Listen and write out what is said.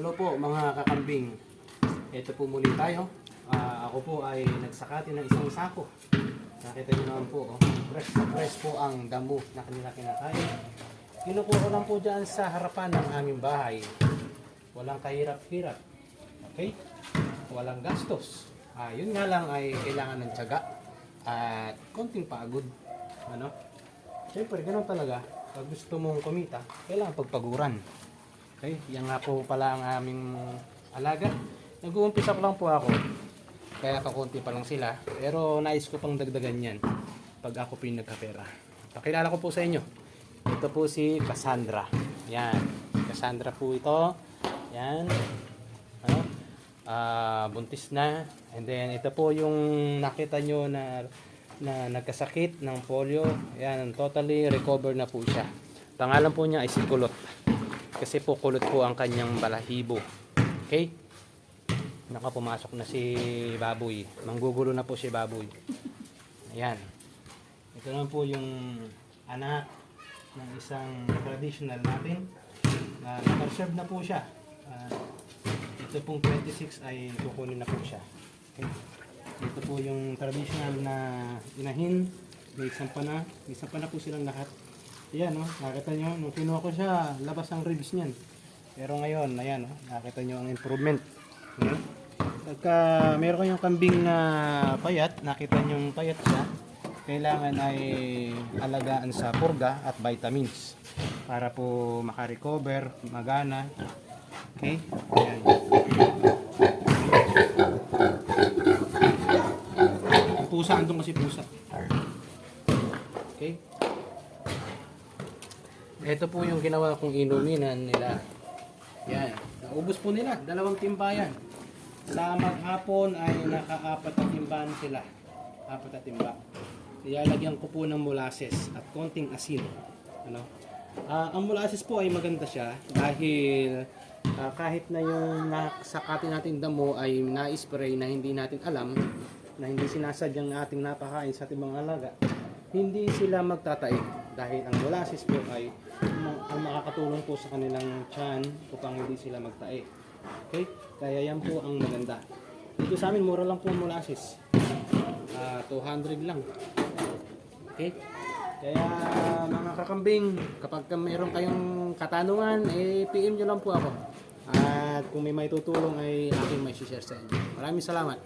Hello po mga kakambing. Ito po muli tayo. Ah, ako po ay nagsakati ng isang sako. Nakita niyo naman po, oh. fresh na fresh po ang damo na kanila kinakain. Kinukuha ko lang po dyan sa harapan ng aming bahay. Walang kahirap-hirap. Okay? Walang gastos. Ah, yun nga lang ay kailangan ng tiyaga at konting pagod. Ano? Siyempre, ganun talaga. Pag gusto mong kumita, kailangan pagpaguran. Okay, yan nga po pala ang aming alaga. Nag-uumpisa pa lang po ako. Kaya kakunti pa lang sila. Pero nais ko pang dagdagan yan pag ako pinagkapera. Pakilala ko po sa inyo. Ito po si Cassandra. Yan. Cassandra po ito. Yan. Ano? Ah, buntis na. And then ito po yung nakita nyo na na nagkasakit ng polio. Yan, totally recover na po siya. Pangalan po niya ay si Kulot. Kasi po kulot po ang kanyang balahibo. Okay? Naka pumasok na si Baboy. Manggugulo na po si Baboy. Ayan. Ito naman po yung anak ng isang traditional natin na naka-reserve na po siya. Ah, ito pong 26 ay kukunin na po siya. Okay? Ito po yung traditional na inahin. May isang pa na. May isang pa na po silang lahat. Ayan, no? nakita nyo, nung kinuha ko siya, labas ang ribs niyan. Pero ngayon, ayan, no? nakita nyo ang improvement. Hmm? Pagka meron kayong kambing na payat, nakita nyo yung payat siya, kailangan ay alagaan sa purga at vitamins para po makarecover, magana. Okay? Ayan. Pusa, andun kasi pusa. Okay? Ito po yung ginawa kong inuminan nila. Yan. Naubos po nila. Dalawang timbayan. Sa maghapon ay nakaapat na timbahan sila. Apat na timba. Ilalagyan ko po ng molasses at konting asin. Ano? Ah, ang molasses po ay maganda siya dahil ah, kahit na yung nasakati nating damo ay na-spray na hindi natin alam na hindi sinasadyang ating napakain sa ating mga alaga, hindi sila magtatae dahil ang molasses po ay ang makakatulong po sa kanilang tiyan upang hindi sila magtae. Okay? Kaya yan po ang maganda. Dito sa amin, mura lang po ang molasses. Ah, 200 lang. Okay? Kaya mga kakambing, kapag ka mayroon kayong katanungan, eh, PM nyo lang po ako. At kung may may tutulong ay aking may share sa inyo. Maraming salamat.